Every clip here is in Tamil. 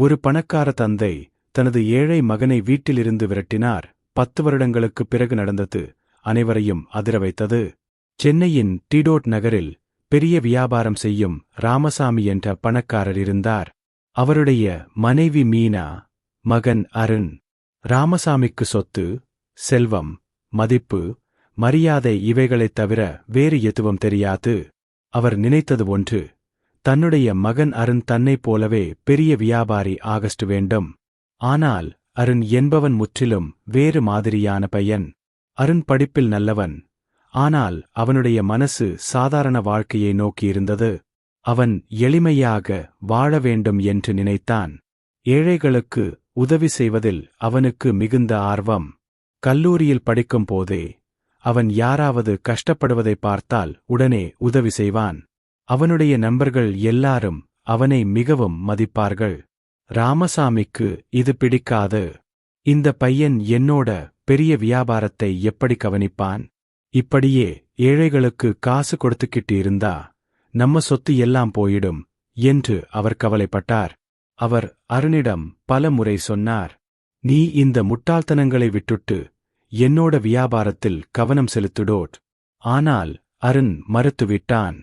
ஒரு பணக்கார தந்தை தனது ஏழை மகனை வீட்டிலிருந்து விரட்டினார். பத்து வருடங்களுக்குப் பிறகு நடந்தது. அனைவரையும் அதிர வைத்தது. சென்னையின் டிடோட் நகரில் பெரிய வியாபாரம் செய்யும் ராமசாமி என்ற பணக்காரர் இருந்தார். அவருடைய மனைவி மீனா மகன் அருண் ராமசாமிக்கு சொத்து செல்வம் மதிப்பு மரியாதை இவைகளைத் தவிர வேறு எதுவும் தெரியாது. அவர் நினைத்தது ஒன்று தன்னுடைய மகன் அருண் தன்னைப் போலவே பெரிய வியாபாரி ஆகஸ்ட் வேண்டும். ஆனால் அருண் என்பவன் முற்றிலும் வேறு மாதிரியான பையன். அருண் படிப்பில் நல்லவன். ஆனால் அவனுடைய மனசு சாதாரண வாழ்க்கையை நோக்கியிருந்தது அவன் எளிமையாக வாழ வேண்டும் என்று நினைத்தான். ஏழைகளுக்கு உதவி செய்வதில் அவனுக்கு மிகுந்த ஆர்வம். கல்லூரியில் படிக்கும் போதே அவன் யாராவது கஷ்டப்படுவதை பார்த்தால் உடனே உதவி செய்வான். அவனுடைய நண்பர்கள் எல்லாரும் அவனை மிகவும் மதிப்பார்கள். ராமசாமிக்கு இது பிடிக்காது. இந்த பையன் என்னோட பெரிய வியாபாரத்தை எப்படி கவனிப்பான்? இப்படியே ஏழைகளுக்கு காசு கொடுத்துக்கிட்டு இருந்தா நம்ம சொத்து எல்லாம் போயிடும் என்று அவர் கவலைப்பட்டார். அவர் அருணிடம் பல முறை சொன்னார் நீ இந்த முட்டாள்தனங்களை விட்டுட்டு என்னோட வியாபாரத்தில் கவனம் செலுத்துடோட். ஆனால் அருண் மறுத்துவிட்டான்.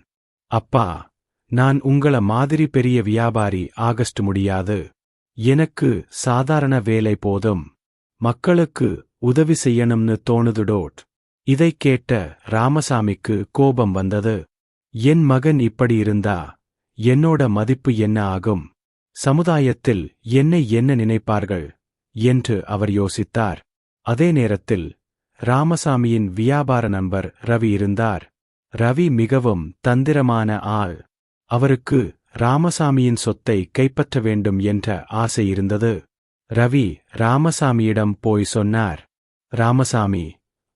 அப்பா நான் உங்கள மாதிரி பெரிய வியாபாரி ஆகஸ்ட் முடியாது. எனக்கு சாதாரண வேலை போதும். மக்களுக்கு உதவி செய்யணும்னு தோணுது டோட். இதைக் கேட்ட ராமசாமிக்கு கோபம் வந்தது. என் மகன் இப்படி இருந்தா என்னோட மதிப்பு என்ன ஆகும்? சமுதாயத்தில் என்னை என்ன நினைப்பார்கள்? என்று அவர் யோசித்தார். அதே நேரத்தில் ராமசாமியின் வியாபார நண்பர் ரவி இருந்தார். ரவி மிகவும் தந்திரமான ஆள். அவருக்கு ராமசாமியின் சொத்தை கைப்பற்ற வேண்டும் என்ற ஆசை இருந்தது. ரவி ராமசாமியிடம் போய் சொன்னார் ராமசாமி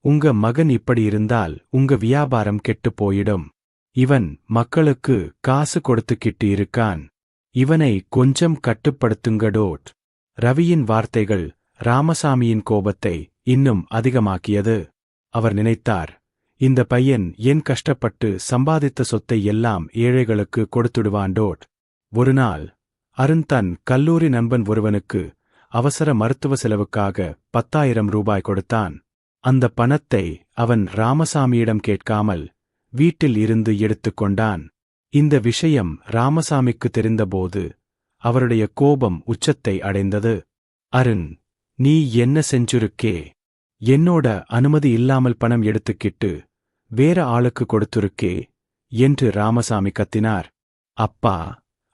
உங்க மகன் இப்படி இருந்தால் உங்க வியாபாரம் கெட்டுப் போயிடும். இவன் மக்களுக்கு காசு கொடுத்துக்கிட்டு இருக்கான் இவனை கொஞ்சம் கட்டுப்படுத்துங்கடோட் ரவியின் வார்த்தைகள் ராமசாமியின் கோபத்தை இன்னும் அதிகமாக்கியது. அவர் நினைத்தார் இந்த பையன் என் கஷ்டப்பட்டு சம்பாதித்த சொத்தை எல்லாம் ஏழைகளுக்கு கொடுத்துடுவான்டோட் ஒருநாள் அருண் தன் கல்லூரி நண்பன் ஒருவனுக்கு அவசர மருத்துவ செலவுக்காக பத்தாயிரம் ரூபாய் கொடுத்தான். அந்த பணத்தை அவன் ராமசாமியிடம் கேட்காமல் வீட்டில் இருந்து எடுத்துக்கொண்டான் இந்த விஷயம் ராமசாமிக்கு தெரிந்தபோது அவருடைய கோபம் உச்சத்தை அடைந்தது. அருண் நீ என்ன செஞ்சுருக்கே? என்னோட அனுமதி இல்லாமல் பணம் எடுத்துக்கிட்டு வேற ஆளுக்கு கொடுத்துருக்கே என்று ராமசாமி கத்தினார். அப்பா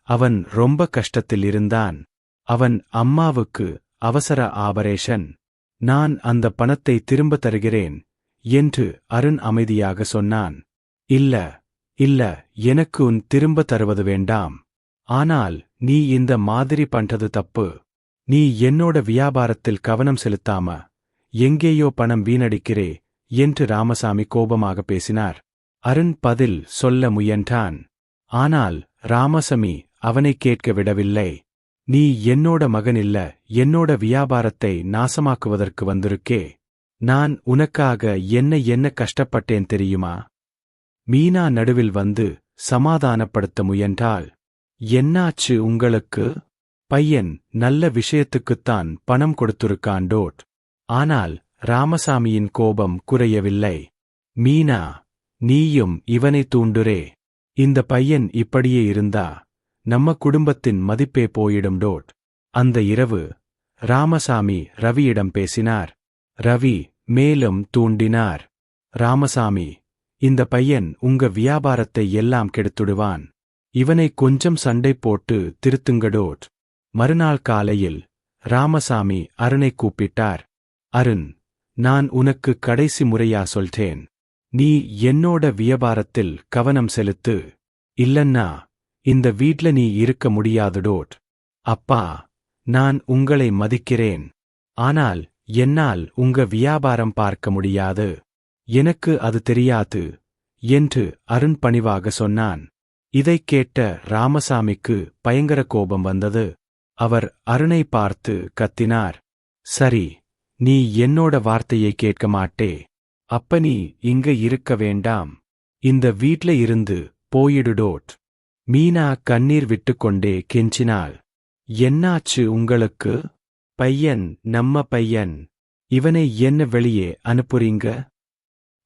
அவன் ரொம்ப கஷ்டத்தில் இருந்தான். அவன் அம்மாவுக்கு அவசர ஆபரேஷன். நான் அந்த பணத்தை திரும்ப தருகிறேன் என்று அருண் அமைதியாக சொன்னான். இல்ல இல்ல எனக்கு உன் திரும்ப தருவது வேண்டாம். ஆனால் நீ இந்த மாதிரி பண்றது தப்பு. நீ என்னோட வியாபாரத்தில் கவனம் செலுத்தாம எங்கேயோ பணம் வீணடிக்கிறே என்று ராமசாமி கோபமாக பேசினார். அருண் பதில் சொல்ல முயன்றான். ஆனால் ராமசாமி அவனை கேட்க விடவில்லை. நீ என்னோட மகன் இல்ல என்னோட வியாபாரத்தை நாசமாக்குவதற்கு வந்திருக்கே. நான் உனக்காக என்ன என்ன கஷ்டப்பட்டேன் தெரியுமா? மீனா நடுவில் வந்து சமாதானப்படுத்த முயன்றாள். என்னாச்சு உங்களுக்கு? பையன் நல்ல விஷயத்துக்குத்தான் பணம் கொடுத்திருக்கான் டோட். ஆனால் ராமசாமியின் கோபம் குறையவில்லை. மீனா நீயும் இவனை தூண்டுரே இந்த பையன் இப்படியே இருந்தா நம்ம குடும்பத்தின் மதிப்பே போயிடும் டோட் அந்த இரவு ராமசாமி ரவியிடம் பேசினார். ரவி மேலும் தூண்டினார். ராமசாமி இந்த பையன் உங்க வியாபாரத்தை எல்லாம் கெடுத்துடுவான். இவனை கொஞ்சம் சண்டை போட்டு திருத்துங்கடோட் மறுநாள் காலையில் ராமசாமி அருணை கூப்பிட்டார். அருண் நான் உனக்கு கடைசி முறையா சொல்றேன் நீ என்னோட வியாபாரத்தில் கவனம் செலுத்து. இல்லன்னா இந்த வீட்ல நீ இருக்க முடியாதுடோட் அப்பா நான் உங்களை மதிக்கிறேன். ஆனால் என்னால் உங்க வியாபாரம் பார்க்க முடியாது. எனக்கு அது தெரியாது என்று அருண் பணிவாக சொன்னான். இதைக் கேட்ட ராமசாமிக்கு பயங்கர கோபம் வந்தது. அவர் அருணை பார்த்து கத்தினார். சரி நீ என்னோட வார்த்தையை கேட்க மாட்டே. அப்ப நீ இங்க இருக்க வேண்டாம். இந்த வீட்ல இருந்து போயிடுடோட் மீனா கண்ணீர் விட்டுக்கொண்டே கெஞ்சினாள். என்னாச்சு உங்களுக்கு? பையன் நம்ம பையன். இவனை என்ன வெளியே அனுப்புறீங்க?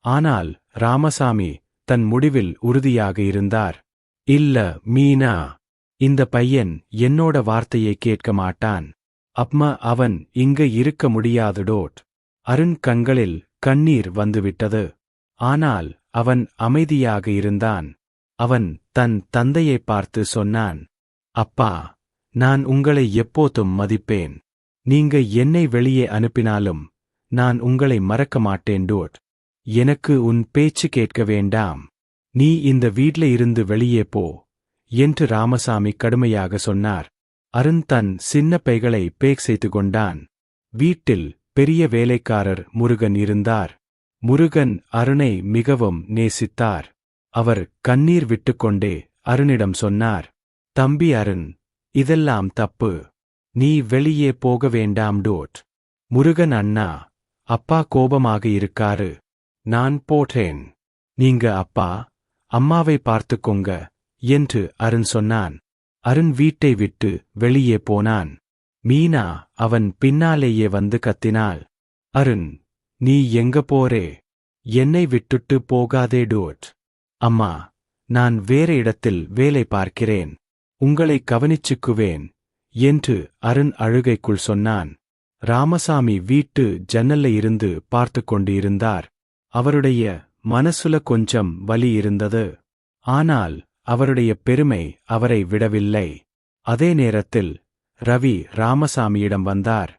ஆனால் ராமசாமி தன் முடிவில் உறுதியாக இருந்தார். இல்ல மீனா. இந்த பையன் என்னோட வார்த்தையை கேட்க மாட்டான். அப்மா அவன் இங்க இருக்க முடியாது டோட் அருண் கண்களில் கண்ணீர் வந்துவிட்டது. ஆனால் அவன் அமைதியாக இருந்தான். அவன் தன் தந்தையை பார்த்து சொன்னான் அப்பா நான் உங்களை எப்போதும் மதிப்பேன். நீங்க என்னை வெளியே அனுப்பினாலும் நான் உங்களை மறக்க மாட்டேன் டோட். எனக்கு உன் பேச்சு கேட்க வேண்டாம். நீ இந்த வீட்ல இருந்து வெளியே போ என்று ராமசாமி கடுமையாக சொன்னார். அருண் தன் சின்ன பைகளை பேக் செய்து கொண்டான் வீட்டில் பெரிய வேலைக்காரர் முருகன் இருந்தார். முருகன் அருணை மிகவும் நேசித்தார். அவர் கண்ணீர் விட்டுக்கொண்டே அருணிடம் சொன்னார் தம்பி அருண் இதெல்லாம் தப்பு. நீ வெளியே போக வேண்டாம் டோட். முருகன் அண்ணா அப்பா கோபமாக இருக்காரு. நான் போட்டேன் நீங்க அப்பா அம்மாவை பார்த்துக்கோங்க என்று அருண் சொன்னான். அருண் வீட்டை விட்டு வெளியே போனான். மீனா அவன் பின்னாலேயே வந்து கத்தினாள். அருண் நீ எங்க போறே? என்னை விட்டுட்டு போகாதே டோட். அம்மா நான் வேற இடத்தில் வேலை பார்க்கிறேன். உங்களை கவனிச்சுக்குவேன் என்று அருண் அழுகைக்குள் சொன்னான். ராமசாமி வீட்டு ஜன்னல்ல இருந்து பார்த்து கொண்டு இருந்தார் அவருடைய மனசுல கொஞ்சம் வலி இருந்தது. ஆனால் அவருடைய பெருமை அவரை விடவில்லை. அதே நேரத்தில் ரவி ராமசாமியிடம் வந்தார்.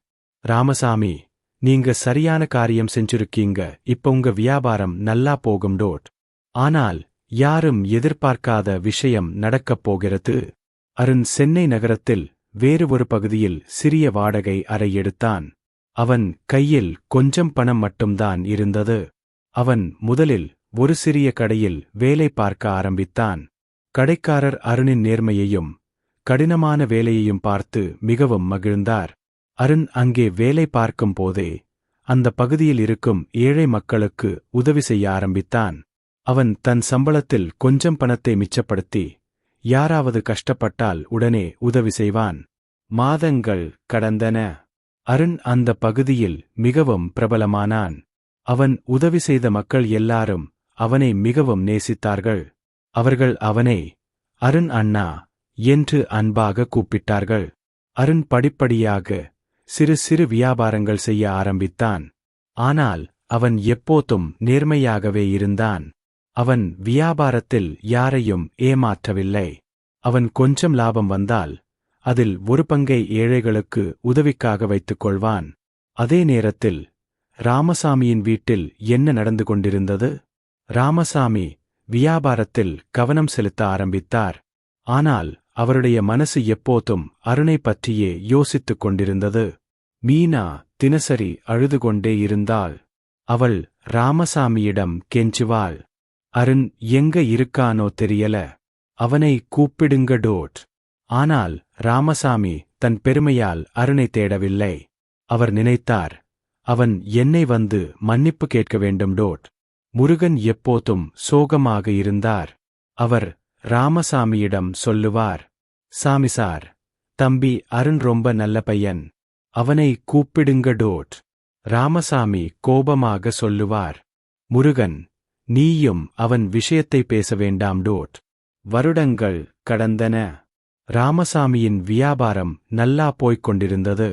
ராமசாமி நீங்க சரியான காரியம் செஞ்சிருக்கீங்க. இப்ப உங்க வியாபாரம் நல்லா போகும் டோட். ஆனால் யாரும் எதிர்பார்க்காத விஷயம் நடக்கப் போகிறது. அருண் சென்னை நகரத்தில் வேறு ஒரு பகுதியில் சிறிய வாடகை அறை எடுத்தான். அவன் கையில் கொஞ்சம் பணம் மட்டும்தான் இருந்தது. அவன் முதலில் ஒரு சிறிய கடையில் வேலை பார்க்க ஆரம்பித்தான். கடைக்காரர் அருணின் நேர்மையையும் கடினமான வேலையையும் பார்த்து மிகவும் மகிழ்ந்தார். அருண் அங்கே வேலை பார்க்கும் போதே அந்த பகுதியில் இருக்கும் ஏழை மக்களுக்கு உதவி செய்ய ஆரம்பித்தான். அவன் தன் சம்பளத்தில் கொஞ்சம் பணத்தை மிச்சப்படுத்தி யாராவது கஷ்டப்பட்டால் உடனே உதவி செய்வான். மாதங்கள் கடந்தன. அருண் அந்த பகுதியில் மிகவும் பிரபலமானான். அவன் உதவி செய்த மக்கள் எல்லாரும் அவனை மிகவும் நேசித்தார்கள். அவர்கள் அவனை அருண் அண்ணா என்று அன்பாக கூப்பிட்டார்கள். அருண் படிப்படியாக சிறு சிறு வியாபாரங்கள் செய்ய ஆரம்பித்தான். ஆனால் அவன் எப்போதும் நேர்மையாகவே இருந்தான். அவன் வியாபாரத்தில் யாரையும் ஏமாற்றவில்லை. அவன் கொஞ்சம் லாபம் வந்தால் அதில் ஒரு பங்கை ஏழைகளுக்கு உதவிக்காக வைத்துக் கொள்வான். அதே நேரத்தில் ராமசாமியின் வீட்டில் என்ன நடந்து கொண்டிருந்தது? ராமசாமி வியாபாரத்தில் கவனம் செலுத்த ஆரம்பித்தார். ஆனால் அவருடைய மனசு எப்போதும் அருணை பற்றியே யோசித்துக் கொண்டிருந்தது. மீனா தினசரி அழுது கொண்டே இருந்தாள். அவள் ராமசாமியிடம் கெஞ்சுவாள். அருண் எங்க இருக்கானோ தெரியல. அவனை கூப்பிடுங்க டோட். ஆனால் ராமசாமி தன் பெருமையால் அருணை தேடவில்லை. அவர் நினைத்தார் அவன் என்னை வந்து மன்னிப்பு கேட்க வேண்டும் டோட். முருகன் எப்போதும் சோகமாக இருந்தார். அவர் ராமசாமியிடம் சொல்லுவார் சாமி சார் தம்பி அருண் ரொம்ப நல்ல பையன். அவனை கூப்பிடுங்க டோட். ராமசாமி கோபமாக சொல்லுவார் முருகன் நீயும் அவன் விஷயத்தை பேச வேண்டாம் டோட். வருடங்கள் கடந்தன. ராமசாமியின் வியாபாரம் நல்லா போய்க் கொண்டிருந்தது.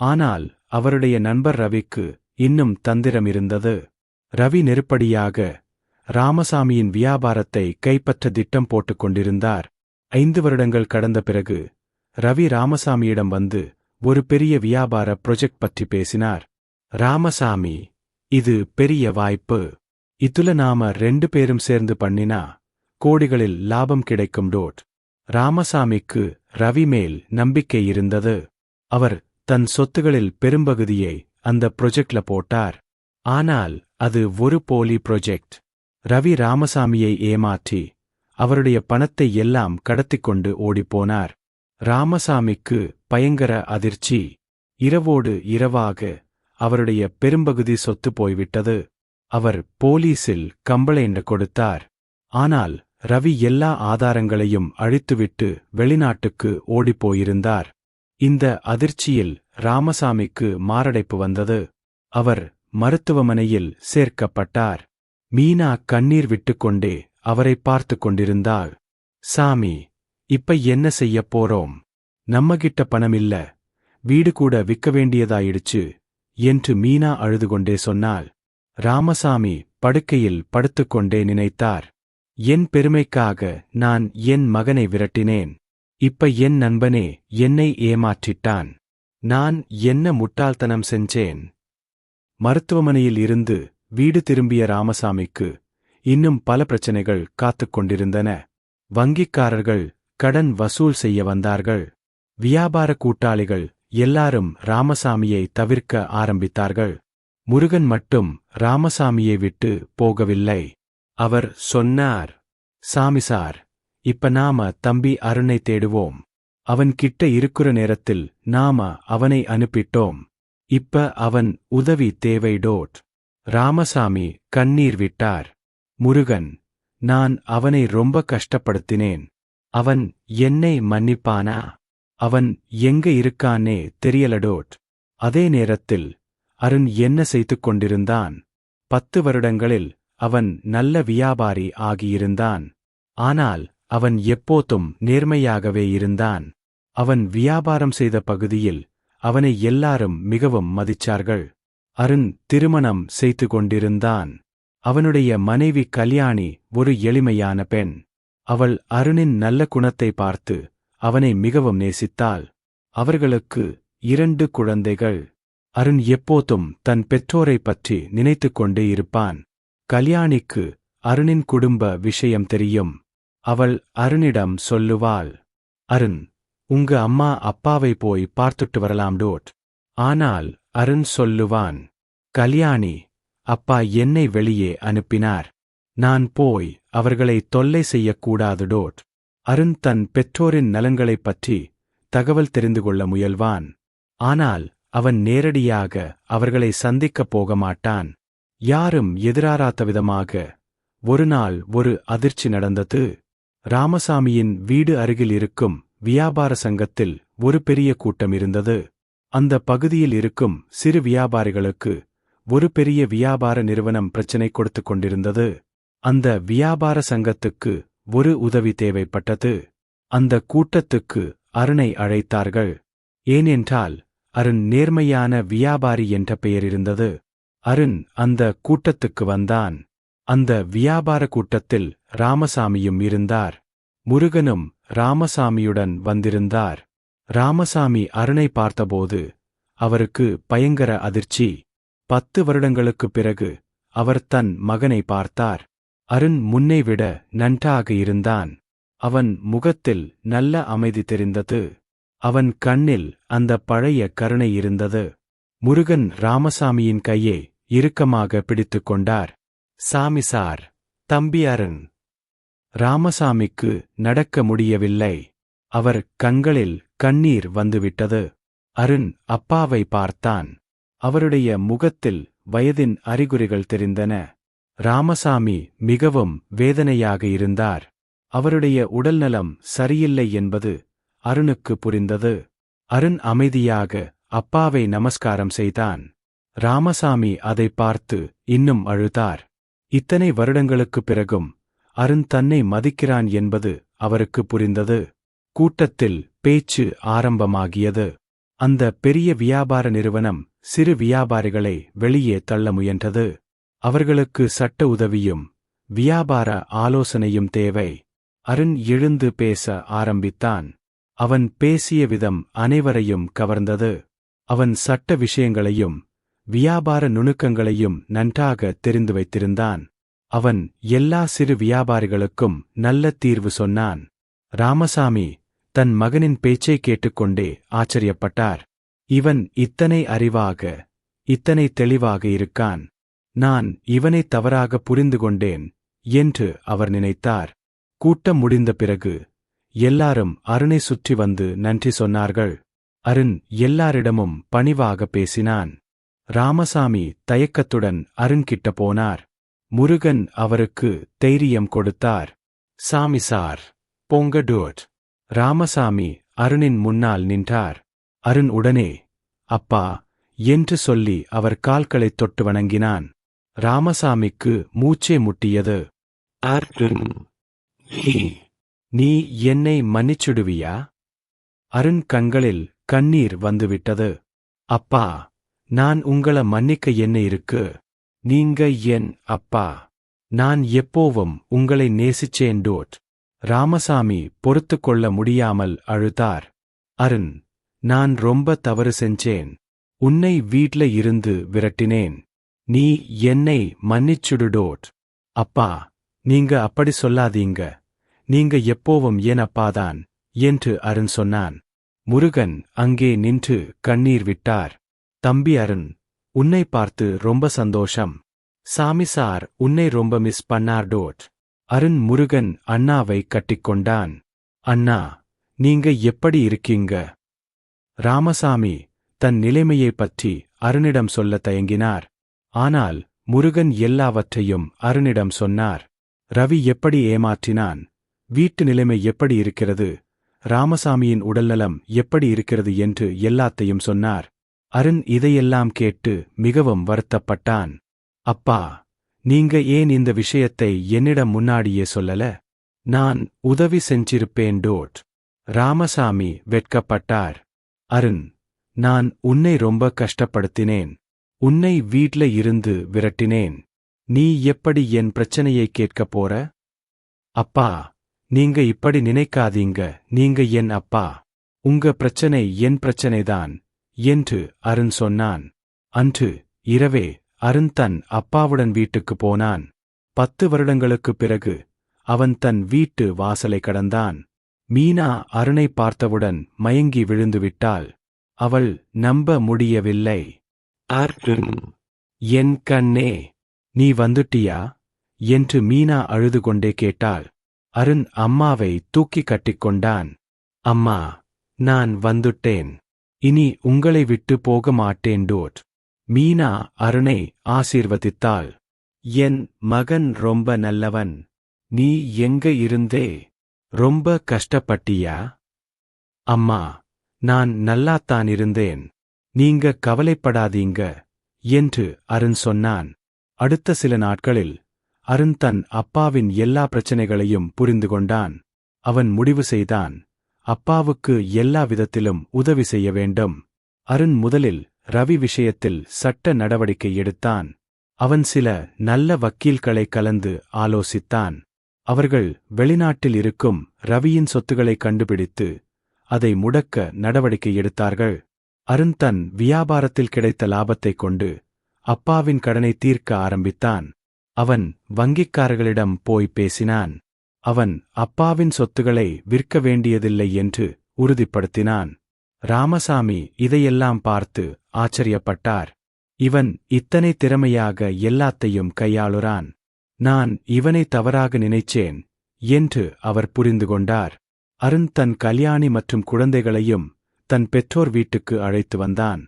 ஆனால் அவருடைய நண்பர் ரவிக்கு இன்னும் தந்திரம் இருந்தது. ரவி நெருப்படியாக ராமசாமியின் வியாபாரத்தை கைப்பற்ற திட்டம் போட்டுக் கொண்டிருந்தார். ஐந்து வருடங்கள் கடந்த பிறகு ரவி ராமசாமியிடம் வந்து ஒரு பெரிய வியாபார ப்ரொஜெக்ட் பற்றி பேசினார். ராமசாமி இது பெரிய வாய்ப்பு. இதுல நாம ரெண்டு பேரும் சேர்ந்து பண்ணினா கோடிகளில் லாபம் கிடைக்கும் டோட். ராமசாமிக்கு ரவி மேல் நம்பிக்கை இருந்தது. அவர் தன் சொத்துகளில் பெரும்பகுதியை அந்த ப்ரொஜெக்ட்ல போட்டார். ஆனால் அது ஒரு போலி ப்ரொஜெக்ட் ரவி ராமசாமியை ஏமாற்றி அவருடைய பணத்தை எல்லாம் கடத்திக் கொண்டு ஓடிப்போனார். ராமசாமிக்கு பயங்கர அதிர்ச்சி. இரவோடு இரவாக அவருடைய பெரும்பகுதி சொத்து போய்விட்டது. அவர் போலீசில் கம்பளைண்ட் கொடுத்தார். ஆனால் ரவி எல்லா ஆதாரங்களையும் அழித்துவிட்டு வெளிநாட்டுக்கு ஓடிப்போயிருந்தார். இந்த அதிர்ச்சியில் ராமசாமிக்கு மாரடைப்பு வந்தது. அவர் மருத்துவமனையில் சேர்க்கப்பட்டார். மீனா கண்ணீர் விட்டுக்கொண்டே அவரை பார்த்து கொண்டிருந்தாள். சாமி இப்ப என்ன செய்யப் போறோம்? நம்மகிட்ட பணமில்ல. வீடு கூட விற்க வேண்டியதாயிடுச்சு என்று மீனா அழுது கொண்டே சொன்னாள். ராமசாமி படுக்கையில் படுத்துக்கொண்டே நினைத்தார். என் பெருமைக்காக நான் என் மகனை விரட்டினேன். இப்ப என் நண்பனே என்னை ஏமாற்றிட்டான். நான் என்ன முட்டாள்தனம் செஞ்சேன்? மருத்துவமனையில் இருந்து வீடு திரும்பிய ராமசாமிக்கு இன்னும் பல பிரச்சனைகள் காத்துக் கொண்டிருந்தன. வங்கிக்காரர்கள் கடன் வசூல் செய்ய வந்தார்கள். வியாபார கூட்டாளிகள் எல்லாரும் ராமசாமியை தவிர்க்க ஆரம்பித்தார்கள். முருகன் மட்டும் ராமசாமியை விட்டு போகவில்லை. அவர் சொன்னார் சாமி சார் இப்ப நாம தம்பி அருணை தேடுவோம். அவன் கிட்ட இருக்கிற நேரத்தில் நாம அவனை அனுப்பிட்டோம். இப்ப அவன் உதவி தேவை டோட் ராமசாமி கண்ணீர் விட்டார். முருகன் நான் அவனை ரொம்ப கஷ்டப்படுத்தினேன். அவன் என்னை மன்னிப்பானா? அவன் எங்க இருக்கானே தெரியலடோட். அதே நேரத்தில் அருண் என்ன செய்து கொண்டிருந்தான்? பத்து வருடங்களில் அவன் நல்ல வியாபாரி ஆகியிருந்தான். ஆனால் அவன் எப்போதும் நேர்மையாகவே இருந்தான். அவன் வியாபாரம் செய்த பகுதியில் அவனை எல்லாரும் மிகவும் மதிச்சார்கள். அருண் திருமணம் செய்து கொண்டிருந்தான். அவனுடைய மனைவி கல்யாணி ஒரு எளிமையான பெண். அவள் அருணின் நல்ல குணத்தை பார்த்து அவனை மிகவும் நேசித்தாள். அவர்களுக்கு இரண்டு குழந்தைகள். அருண் எப்போதும் தன் பெற்றோரைப் பற்றி நினைத்துக் கொண்டே இருப்பான். கல்யாணிக்கு அருணின் குடும்ப விஷயம் தெரியும். அவள் அருணிடம் சொல்லுவாள் அருண் உங்க அம்மா அப்பாவை போய் பார்த்துட்டு வரலாம் டோட். ஆனால் அருண் சொல்லுவான் கல்யாணி அப்பா என்னை வெளியே அனுப்பினார். நான் போய் அவர்களை தொல்லை செய்யக்கூடாது டோட். அருண் தன் பெற்றோரின் நலன்களைப் பற்றி தகவல் தெரிந்து கொள்ள முயல்வான். ஆனால் அவன் நேரடியாக அவர்களை சந்திக்கப் போக மாட்டான். யாரும் எதிராராத்த விதமாக ஒரு நாள் ஒரு அதிர்ச்சி நடந்தது. ராமசாமியின் வீடு அருகில் இருக்கும் வியாபார சங்கத்தில் ஒரு பெரிய கூட்டம் இருந்தது. அந்த பகுதியில் இருக்கும் சிறு வியாபாரிகளுக்கு ஒரு பெரிய வியாபார நிறுவனம் பிரச்சினை கொடுத்துக் கொண்டிருந்தது. அந்த வியாபார சங்கத்துக்கு ஒரு உதவி தேவைப்பட்டது. அந்த கூட்டத்துக்கு அருணை அழைத்தார்கள். ஏனென்றால் அருண் நேர்மையான வியாபாரி என்ற பெயர் இருந்தது. அருண் அந்த கூட்டத்துக்கு வந்தான். அந்த வியாபார கூட்டத்தில் ராமசாமியும் இருந்தார். முருகனும் ராமசாமியுடன் வந்திருந்தார். ராமசாமி அருணை பார்த்தபோது அவருக்கு பயங்கர அதிர்ச்சி. பத்து வருடங்களுக்குப் பிறகு அவர் தன் மகனை பார்த்தார். அருண் முன்னைவிட நன்றாக இருந்தான். அவன் முகத்தில் நல்ல அமைதி தெரிந்தது. அவன் கண்ணில் அந்த பழைய கருணை இருந்தது. முருகன் ராமசாமியின் கையை இறுக்கமாக பிடித்துக் கொண்டார். சாமி சார் தம்பி அருண் ராமசாமிக்கு நடக்க முடியவில்லை. அவர் கண்களில் கண்ணீர் வந்துவிட்டது. அருண் அப்பாவை பார்த்தான். அவருடைய முகத்தில் வயதின் அறிகுறிகள் தெரிந்தன. ராமசாமி மிகவும் வேதனையாக இருந்தார். அவருடைய உடல்நலம் சரியில்லை என்பது அருணுக்கு புரிந்தது. அருண் அமைதியாக அப்பாவை நமஸ்காரம் செய்தான். ராமசாமி அதை பார்த்து இன்னும் அழுதார். இத்தனை வருடங்களுக்குப் பிறகும் அருண் தன்னை மதிக்கிறான் என்பது அவருக்கு புரிந்தது. கூட்டத்தில் பேச்சு ஆரம்பமாகியது. அந்த பெரிய வியாபார நிறுவனம் சிறு வியாபாரிகளை வெளியே தள்ள முயன்றது. அவர்களுக்கு சட்ட உதவியும் வியாபார ஆலோசனையும் தேவை. அருண் எழுந்து பேச ஆரம்பித்தான். அவன் பேசிய விதம் அனைவரையும் கவர்ந்தது. அவன் சட்ட விஷயங்களையும் வியாபார நுணுக்கங்களையும் நன்றாக தெரிந்து வைத்திருந்தான். அவன் எல்லா சிறு வியாபாரிகளுக்கும் நல்ல தீர்வு சொன்னான். ராமசாமி தன் மகனின் பேச்சை கேட்டுக்கொண்டே ஆச்சரியப்பட்டார். இவன் இத்தனை அறிவாக இத்தனை தெளிவாக இருக்கான். நான் இவனை தவறாக புரிந்து கொண்டேன் என்று அவர் நினைத்தார். கூட்டம் முடிந்த பிறகு எல்லாரும் அருணை சுற்றி வந்து நன்றி சொன்னார்கள். அருண் எல்லாரிடமும் பணிவாக பேசினான். ராமசாமி தயக்கத்துடன் அருண் கிட்ட போனார். முருகன் அவருக்கு தைரியம் கொடுத்தார். சாமி சார் பொங்க டூட் ராமசாமி அருணின் முன்னால் நின்றார். அருண் உடனே அப்பா என்று சொல்லி அவர் கால்களைத் தொட்டு வணங்கினான். ராமசாமிக்கு மூச்சே முட்டியது. அருண் நீ நீ என்னை மன்னிச்சுடுவியா? அருண் கண்களில் கண்ணீர் வந்துவிட்டது. அப்பா நான் உங்கள மன்னிக்க என்ன இருக்கு? நீங்க என் அப்பா. நான் எப்போவும் உங்களை நேசிச்சேன் டோட். ராமசாமி பொறுத்து கொள்ள முடியாமல் அழுதார். அருண் நான் ரொம்ப தவறு செஞ்சேன். உன்னை வீட்ல இருந்து விரட்டினேன். நீ என்னை மன்னிச்சுடு டோட். அப்பா நீங்க அப்படி சொல்லாதீங்க. நீங்க எப்போவும் என் அப்பாதான் என்று அருண் சொன்னான். முருகன் அங்கே நின்று கண்ணீர் விட்டார். தம்பி அருண் உன்னை பார்த்து ரொம்ப சந்தோஷம். சாமி சார் உன்னை ரொம்ப மிஸ் பண்ணார் டோட் அருண் முருகன் அண்ணாவை கட்டிக்கொண்டான். அண்ணா நீங்க எப்படி இருக்கீங்க? ராமசாமி தன் நிலைமையைப் பற்றி அருணிடம் சொல்ல தயங்கினார். ஆனால் முருகன் எல்லாவற்றையும் அருணிடம் சொன்னார். ரவி எப்படி ஏமாற்றினான்? வீட்டு நிலைமை எப்படி இருக்கிறது? ராமசாமியின் உடல்நலம் எப்படி இருக்கிறது என்று எல்லாத்தையும் சொன்னார். அருண் இதையெல்லாம் கேட்டு மிகவும் வருத்தப்பட்டான். அப்பா நீங்க ஏன் இந்த விஷயத்தை என்னிடம் முன்னாடியே சொல்லல? நான் உதவி செஞ்சிருப்பேன் டோட். ராமசாமி வெட்கப்பட்டார். அருண் நான் உன்னை ரொம்ப கஷ்டப்படுத்தினேன். உன்னை வீட்ல இருந்து விரட்டினேன். நீ எப்படி என் பிரச்சனையை கேட்கப் போற? அப்பா நீங்க இப்படி நினைக்காதீங்க. நீங்க என் அப்பா. உங்க பிரச்சனை என் பிரச்சனைதான். என்று அருண் சொன்னான். அன்று இரவே அருண் தன் அப்பாவுடன் வீட்டுக்கு போனான். பத்து வருடங்களுக்குப் பிறகு அவன் தன் வீட்டு வாசலை கடந்தான். மீனா அருணை பார்த்தவுடன் மயங்கி விழுந்துவிட்டாள். அவள் நம்ப முடியவில்லை. அருண். என் கண்ணே நீ வந்துட்டியா? என்று மீனா அழுது கொண்டே கேட்டாள். அருண் அம்மாவை தூக்கி கட்டிக்கொண்டான் அம்மா நான் வந்துட்டேன். இனி உங்களை விட்டு போக மாட்டேன் டோட் மீனா அருணை ஆசீர்வதித்தாள். என் மகன் ரொம்ப நல்லவன். நீ எங்க இருந்தே? ரொம்ப கஷ்டப்பட்டியா? அம்மா நான் நல்லாத்தான் இருந்தேன். நீங்க கவலைப்படாதீங்க என்று அருண் சொன்னான். அடுத்த சில நாட்களில் அருண் தன் அப்பாவின் எல்லா பிரச்சனைகளையும் புரிந்து கொண்டான். அவன் முடிவு செய்தான். அப்பாவுக்கு எல்லா விதத்திலும் உதவி செய்ய வேண்டும். அருண் முதலில் ரவி விஷயத்தில் சட்ட நடவடிக்கை எடுத்தான். அவன் சில நல்ல வக்கீல்களை கலந்து ஆலோசித்தான். அவர்கள் வெளிநாட்டில் இருக்கும் ரவியின் சொத்துக்களை கண்டுபிடித்து அதை முடக்க நடவடிக்கை எடுத்தார்கள். அருண் தன் வியாபாரத்தில் கிடைத்த லாபத்தைக் கொண்டு அப்பாவின் கடனை தீர்க்க ஆரம்பித்தான். அவன் வங்கிக்காரர்களிடம் போய் பேசினான். அவன் அப்பாவின் சொத்துக்களை விற்க வேண்டியதில்லை என்று உறுதிப்படுத்தினான். ராமசாமி இதையெல்லாம் பார்த்து ஆச்சரியப்பட்டார். இவன் இத்தனை திறமையாக எல்லாத்தையும் கையாளுறான். நான் இவனை தவறாக நினைச்சேன் என்று அவர் புரிந்து கொண்டார். அருண் தன் கல்யாணி மற்றும் குழந்தைகளையும் தன் பெற்றோர் வீட்டுக்கு அழைத்து வந்தான்.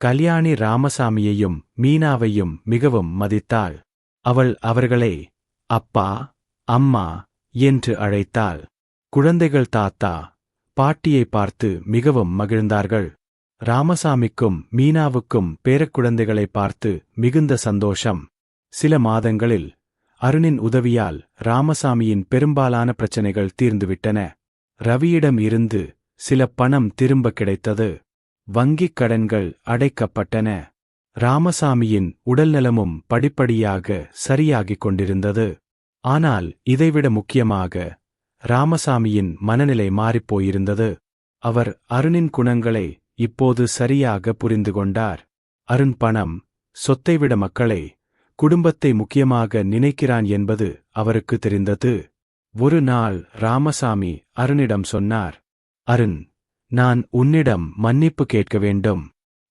கல்யாணி ராமசாமியையும் மீனாவையும் மிகவும் மதித்தாள். அவள் அவர்களை அப்பா அம்மா என்று அழைத்தாள். குழந்தைகள் தாத்தா பாட்டியை பார்த்து மிகவும் மகிழ்ந்தார்கள். ராமசாமிக்கும் மீனாவுக்கும் பேரக்குழந்தைகளை பார்த்து மிகுந்த சந்தோஷம். சில மாதங்களில் அருணின் உதவியால் ராமசாமியின் பெரும்பாலான பிரச்சனைகள் தீர்ந்துவிட்டன. ரவியிடம் இருந்து சில பணம் திரும்ப கிடைத்தது. வங்கிக் கடன்கள் அடைக்கப்பட்டன. ராமசாமியின் உடல்நலமும் படிப்படியாக சரியாகிக் கொண்டிருந்தது. ஆனால் இதைவிட முக்கியமாக ராமசாமியின் மனநிலை மாறிப்போயிருந்தது. அவர் அருணின் குணங்களை இப்போது சரியாக புரிந்து கொண்டார். அருண் பணம் சொத்தைவிட மக்களை குடும்பத்தை முக்கியமாக நினைக்கிறான் என்பது அவருக்கு தெரிந்தது. ஒரு நாள் ராமசாமி அருணிடம் சொன்னார் அருண் நான் உன்னிடம் மன்னிப்பு கேட்க வேண்டும்.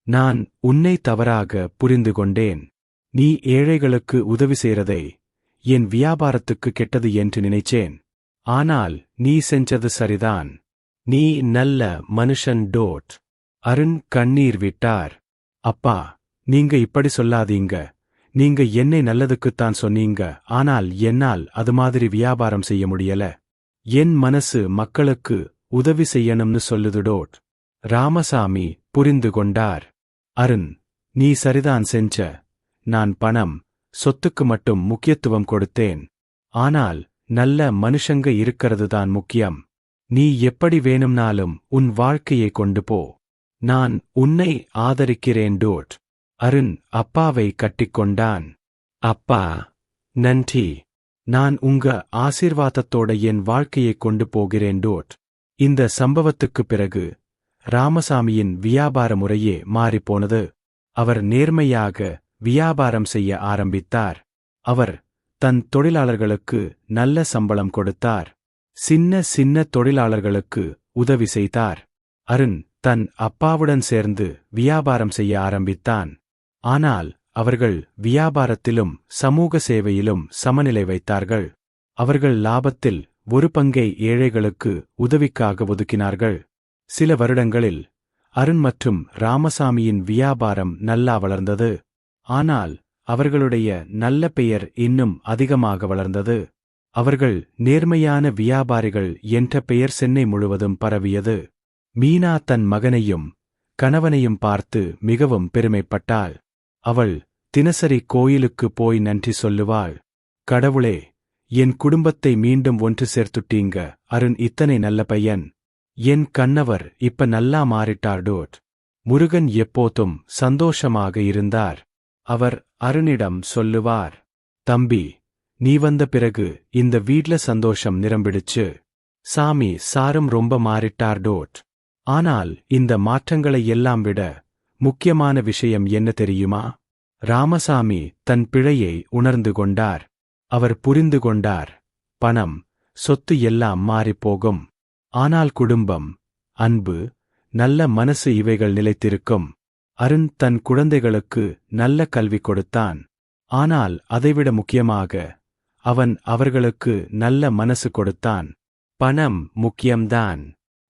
நான் உன்னை தவறாக புரிந்து கொண்டேன். நீ ஏழைகளுக்கு உதவி செய்றதை என் வியாபாரத்துக்கு கெட்டது என்று நினைச்சேன். ஆனால் நீ செஞ்சது சரிதான். நீ நல்ல மனுஷன் டோட். அருண் கண்ணீர் விட்டார். அப்பா நீங்க இப்படி சொல்லாதீங்க. நீங்க என்னை நல்லதுக்குத்தான் சொன்னீங்க. ஆனால் என்னால் அது மாதிரி வியாபாரம் செய்ய முடியல. என் மனசு மக்களுக்கு உதவி செய்யணும்னு சொல்லுது டோட். ராமசாமி புரிந்து கொண்டார். அருண் நீ சரிதான் செஞ்ச. நான் பணம் சொத்துக்கு மட்டும் முக்கியத்துவம் கொடுத்தேன். ஆனால் நல்ல மனுஷங்க இருக்கிறதுதான் முக்கியம். நீ எப்படி வேணும்னாலும் உன் வாழ்க்கையை கொண்டு போ. நான் உன்னை ஆதரிக்கிறேன் டோட். அருண் அப்பாவை கட்டிக்கொண்டான். அப்பா நன்றி. நான் உங்க ஆசீர்வாதத்தோட என் வாழ்க்கையை கொண்டு போகிறேன் டோட். இந்த சம்பவத்துக்குப் பிறகு ராமசாமியின் வியாபார முறையே மாறிப்போனது. அவர் நேர்மையாக வியாபாரம் செய்ய ஆரம்பித்தார். அவர் தன் தொழிலாளர்களுக்கு நல்ல சம்பளம் கொடுத்தார். சின்ன சின்ன தொழிலாளர்களுக்கு உதவி செய்தார். அருண் தன் அப்பாவுடன் சேர்ந்து வியாபாரம் செய்ய ஆரம்பித்தான். ஆனால் அவர்கள் வியாபாரத்திலும் சமூக சேவையிலும் சமநிலை வைத்தார்கள். அவர்கள் லாபத்தில் ஒரு பங்கை ஏழைகளுக்கு உதவிக்காக ஒதுக்கினார்கள். சில வருடங்களில் அருண் மற்றும் ராமசாமியின் வியாபாரம் நல்லா வளர்ந்தது. ஆனால் அவர்களுடைய நல்ல பெயர் இன்னும் அதிகமாக வளர்ந்தது. அவர்கள் நேர்மையான வியாபாரிகள் என்ற பெயர் சென்னை முழுவதும் பரவியது. மீனா தன் மகனையும் கணவனையும் பார்த்து மிகவும் பெருமைப்பட்டாள். அவள் தினசரி கோயிலுக்கு போய் நன்றி சொல்லுவாள். கடவுளே என் குடும்பத்தை மீண்டும் ஒன்று சேர்த்துட்டீங்க அருண் இத்தனை நல்ல பையன். என் கண்ணவர் இப்ப நல்லா மாறிட்டார் டோட். முருகன் எப்போதும் சந்தோஷமாக இருந்தார். அவர் அருணிடம் சொல்லுவார் தம்பி நீ வந்த பிறகு இந்த வீட்ல சந்தோஷம் நிரம்பிடுச்சு. சாமி சாரும் ரொம்ப மாறிட்டார் டோட். ஆனால் இந்த மாற்றங்களை எல்லாம் விட முக்கியமான விஷயம் என்ன தெரியுமா? ராமசாமி தன் பிழையை உணர்ந்து கொண்டார். அவர் புரிந்து கொண்டார். பணம் சொத்து எல்லாம் மாறிப்போகும் ஆனால் குடும்பம் அன்பு நல்ல மனசு இவைகள் நிலைத்திருக்கும். அருண் தன் குழந்தைகளுக்கு நல்ல கல்வி கொடுத்தான். ஆனால் அதைவிட முக்கியமாக அவன் அவர்களுக்கு நல்ல மனசு கொடுத்தான். பணம் முக்கியம்தான்.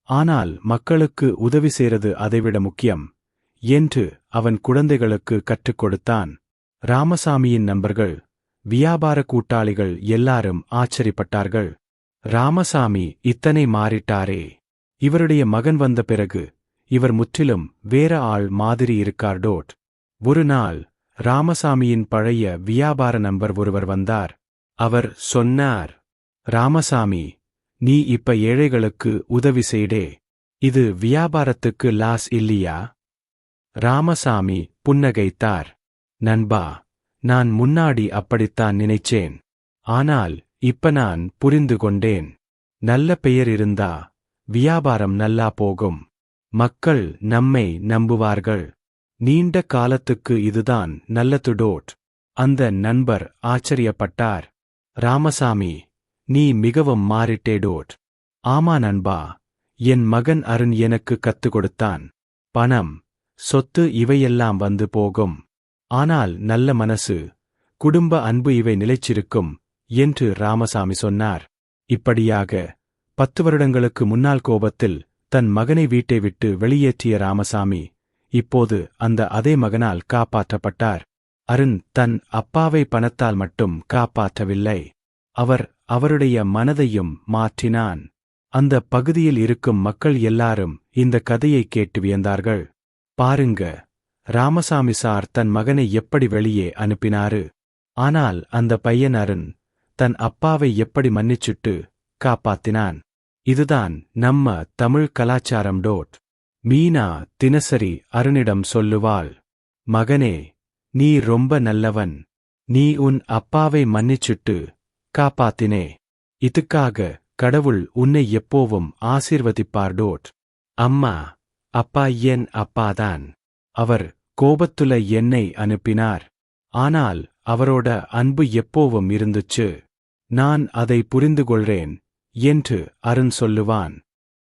ஆனால் மக்களுக்கு உதவி செய்றது அதைவிட முக்கியம் என்று அவன் குழந்தைகளுக்கு கற்றுக் கொடுத்தான். ராமசாமியின் நண்பர்கள் வியாபார கூட்டாளிகள் எல்லாரும் ஆச்சரியப்பட்டார்கள். ராமசாமி இத்தனை மாறிட்டாரே. இவருடைய மகன் வந்த பிறகு இவர் முற்றிலும் வேற ஆள் மாதிரி இருக்கார். டோட். ஒரு நாள் ராமசாமியின் பழைய வியாபார நண்பர் ஒருவர் வந்தார். அவர் சொன்னார் ராமசாமி நீ இப்ப ஏழைகளுக்கு உதவி செய்டே இது வியாபாரத்துக்கு லாஸ் இல்லையா? ராமசாமி புன்னகைத்தார் நண்பா நான் முன்னாடி அப்படித்தான் நினைச்சேன். ஆனால் இப்ப நான் புரிந்து கொண்டேன். நல்ல பெயர் இருந்தா வியாபாரம் நல்லா போகும். மக்கள் நம்மை நம்புவார்கள். நீண்ட காலத்துக்கு இதுதான் நல்ல துடோட் அந்த நண்பர் ஆச்சரியப்பட்டார். ராமசாமி நீ மிகவும் மாறிட்டே டோட். ஆமா நண்பா. என் மகன் அருண் எனக்கு கத்துக் கொடுத்தான். பணம் சொத்து இவையெல்லாம் வந்து போகும். ஆனால் நல்ல மனசு குடும்ப அன்பு இவை நிலைச்சிருக்கும் என்று ராமசாமி சொன்னார். இப்படியாக பத்து வருடங்களுக்கு முன்னால் கோபத்தில் தன் மகனை வீட்டை விட்டு வெளியேற்றிய ராமசாமி இப்போது அந்த அதே மகனால் காப்பாற்றப்பட்டார். அருண் தன் அப்பாவை பணத்தால் மட்டும் காப்பாற்றவில்லை. அவர் அவருடைய மனதையும் மாற்றினான். அந்த பகுதியில் இருக்கும் மக்கள் எல்லாரும் இந்த கதையை கேட்டு வியந்தார்கள். பாருங்க ராமசாமி சார் தன் மகனை எப்படி வெளியே அனுப்பினாரு. ஆனால் அந்த பையன் அருண் தன் அப்பாவை எப்படி மன்னிச்சுட்டு காப்பாத்தினான். இதுதான் நம்ம தமிழ் கலாச்சாரம் டோட். மீனா தினசரி அருணிடம் சொல்லுவாள் மகனே நீ ரொம்ப நல்லவன். நீ உன் அப்பாவை மன்னிச்சுட்டு காப்பாத்தினே. இதுக்காக கடவுள் உன்னை எப்போவும் ஆசீர்வதிப்பார் டோட். அம்மா அப்பா என் அப்பாதான். அவர் கோபத்துல என்னை அனுப்பினார். ஆனால் அவரோட அன்பு எப்போவும் இருந்துச்சு. நான் அதை புரிந்து கொள்றேன் என்று அருண் சொல்லுவான்.